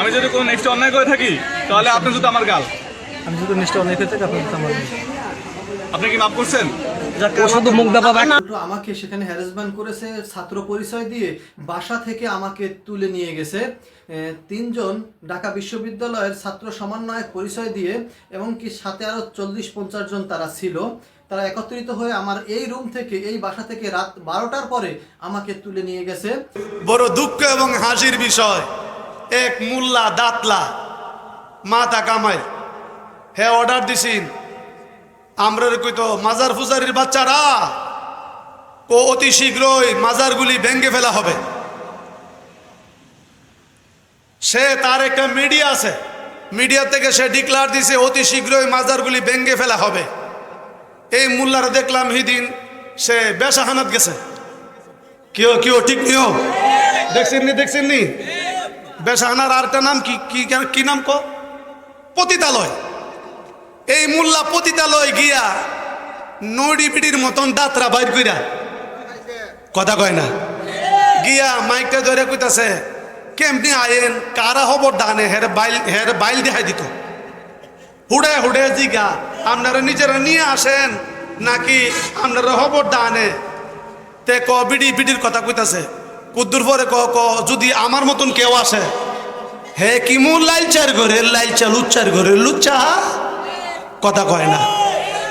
আমি যদি কোনো নেক্সট অন্যায় করে থাকি তাহলে আপনি শুধু আমার গাল। আমি শুধু নিষ্ঠা অনেক ক্ষেত্রে আপনার তো আমার আপনি কি মাফ করছেন? আমাকে সেখানে হ্যারাসমেন্ট করেছে ছাত্র পরিচয় দিয়ে বাসা থেকে আমাকে তুলে নিয়ে গেছে। তিনজন ঢাকা বিশ্ববিদ্যালয়ের ছাত্র সমন্বয়ক পরিচয় দিয়ে এবং কি সাথে আরও চল্লিশ পঞ্চাশ জন তারা ছিল। তারা একত্রিত হয়ে আমার এই রুম থেকে এই বাসা থেকে রাত বারোটার পরে আমাকে তুলে নিয়ে গেছে। বড় দুঃখ এবং হাসির বিষয়। এক মুল্লা দাতলা মাতা কামাই। হে অর্ডার দিছিন। আমরা কইতো, মাজার ফুজারির বাচ্চারা ও অতি শীঘ্রই মাজারগুলি ভেঙ্গে ফেলা হবে। সে তার একটা মিডিয়া আছে। মিডিয়া থেকে সে ডিক্লার দিছে, অতি শীঘ্রই মাজারগুলি ভেঙ্গে ফেলা হবে। এই মুল্লারা দেখলাম হিদিন সে বেসাহানাত গেছে। কেউ কেউ ঠিক নিও দেখছেন নি দেখছেন নি? বেসাহানার আরেকটা নাম কি কি নাম কো? পতিতালয়। এই মোল্লা পতিতালয় গিয়া নড়ি পিডির মতন দাঁতরা বাইর কইরা, কথা কয় না, গিয়া মাইকটা ধরে কইতাছে, কেমনি আয়েন? কারা হবর ডানে হের বাইল হের বাইল দেখাই দিত। হুড়ে হুড়ে জিগা, আপনারা নিজেরা নিয়ে আসেন, নাকি আপনারা হবর ডানে তে ক বিডি, বিডির কথা কইতাছে কুদ্দুর পরে ক ক যদি আমার মতন কেউ আসে, হে কিমু লাইচার ঘরে লাইচা লুচ্চার ঘরে, লুচ্চা? কথা কয় না।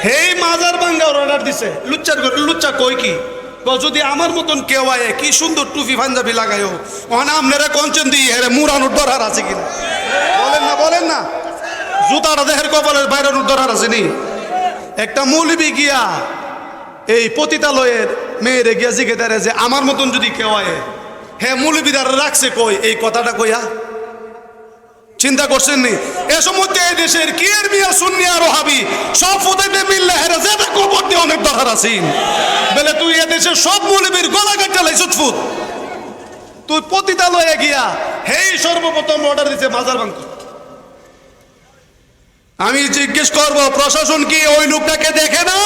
হেই মাজার বাঙ্গার অর্ডার দিছে, লুচ্চার ঘরে, লুচ্চা কই কি? যদি আমার মতন কেউ আয়, কি সুন্দর টুপি পাঞ্জাবি লাগাইও ওখানে আপনারা কঞ্চন দিই হেরে মুরানোর দরকার আছে কিনা? বলেন না বলেন না। জুতাটা দেহের কপালের বাইরানোর দরকার আছে নি? একটা মৌলবি গিয়া এই পতিতালয়ের মেয়েরে গিয়া দাঁড়ে যে, আমার মতন যদি কেউ আয়? হ্যাঁ মৌলবিদার রাখছে কই? এই কথাটা কইয়া? চিন্তা করছেন নি? এ সময় এই দেশের কি এর মিয়া, সুন্নি আর হাবি সব ফুদাইতে মিললে হেরে যেটা কবর দিয়ে অনেক দরকার আছেন বলে, তুই এ দেশের সব মৌলবীর গলা কাটতে লাইছ ফুট তুই পতিতালয়ে গিয়া, হেই সর্বপ্রথম অর্ডার দিছে মাজার বাঙ্ক আমি জিজ্ঞেস করব, প্রশাসন কি ওই লোকটাকে দেখে না?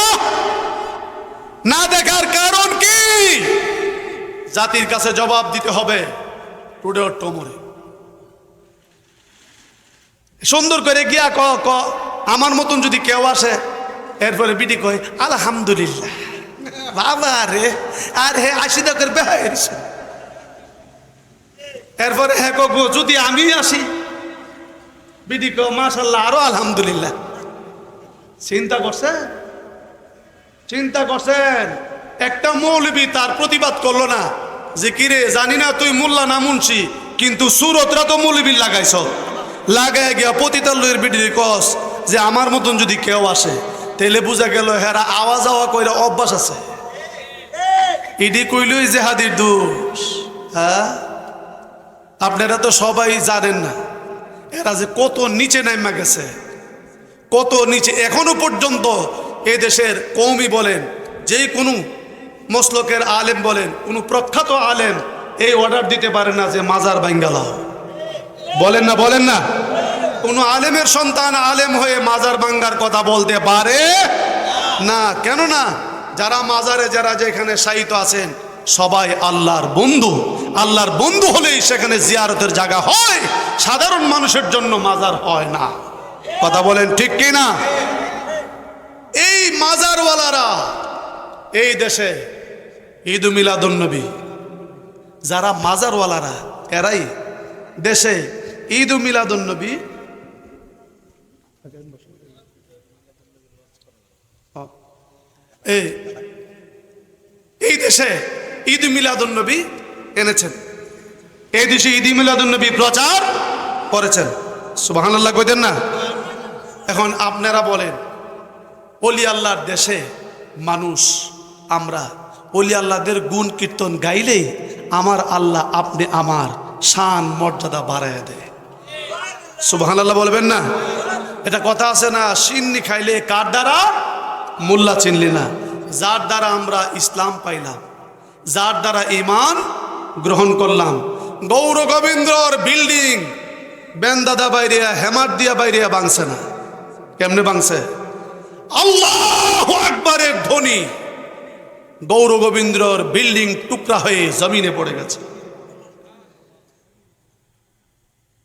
না দেখার কারণ কি? জাতির কাছে জবাব দিতে হবে। টুডে টোমরে সুন্দর করে গিয়া ক ক, আমার মতন যদি কেউ আসে, এরপরে বিটি কয়, আলহামদুলিল্লাহ। বাবা রে, আর হে আশি দকের বেহাইছে এরপরে হ্যাঁ কো যদি আমি আসি? বিডি কো মাশাল্লাহ আরও আলহামদুলিল্লাহ। চিন্তা করছে? চিন্তা করছেন? একটা মৌলবী তার প্রতিবাদ করল না। যে কিরে জানি না তুই মোল্লা না মুন্সি, কিন্তু সুরতরা তো মৌলবী লাগাইছ। লাগায় গিয়া পতিতালয়ের বিডির কস যে আমার মতন যদি কেউ আসে তাহলে বুঝা গেল হেরা আওয়া কইরা অভ্যাস আছে। ইডি কইলই জেহাদির দোষ। হ্যাঁ? আপনারা তো সবাই জানেন না, এরা যে কত নিচে নাইমা গেছে, কত নিচে এখনও পর্যন্ত এ দেশের কৌমি বলেন, যে কোনো মসলকের আলেম বলেন, কোনো প্রখ্যাত আলেম এই অর্ডার দিতে পারে না যে মাজার বাঙ্গালা বলেন না বলেন না। কোনো আলেমের সন্তান আলেম হয়ে মাজার বাঙ্গার কথা বলতে পারে না। কেন না? যারা মাজারে, যারা যেখানে সাহিত্য আছেন, সবাই আল্লাহর বন্ধু। আল্লাহর বন্ধু হলেই সেখানে জিয়ারতের জায়গা হয়। সাধারণ মানুষের জন্য মাজার হয় না। কথা বলেন ঠিক কি না মাজারওয়ালারা এই দেশে ঈদ মিলাদুন্নবী। যারা মাজারওয়ালারা, এরাই দেশে ঈদ মিলাদুন্নবী। এই এই দেশে ঈদ মিলাদুন্নবী এনেছেন। এই দেশে ঈদ মিলাদুন্নবী প্রচার করেছেন। সুবহানাল্লাহ কইতেন না? এখন আপনারা বলেন অলি আল্লাহর দেশে মানুষ, আমরা অলি আল্লাহদের গুণ কীর্তন গাইলেই আমার আল্লাহ আপনি আমার শান, মর্যাদা বাড়ায় দেয়। সুবহান আল্লাহ বলবেন না? এটা কথা আছে না, সিন্নি খাইলে কার দ্বারা? মোল্লা চিনলি না। যার দ্বারা আমরা ইসলাম পাইলাম, যার দ্বারা ইমান গ্রহণ করলাম। গৌর গোবিন্দ্রর বিল্ডিং বেন্দাদা বাইরিয়া হেমার দিয়া বাইরিয়া বাংছে না। কেমনে বাংছে? আল্লাহ আকবরের ধ্বনি। গৌর গোবিন্দ্রর বিল্ডিং টুকরা হয়ে জমিনে পড়ে গেছে।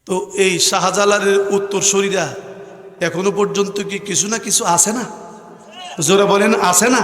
তো এই শাহজালালের উত্তর শরীরা এখনও পর্যন্ত কি কিছু না কিছু আছে না? জোরে বলেন, আছে না?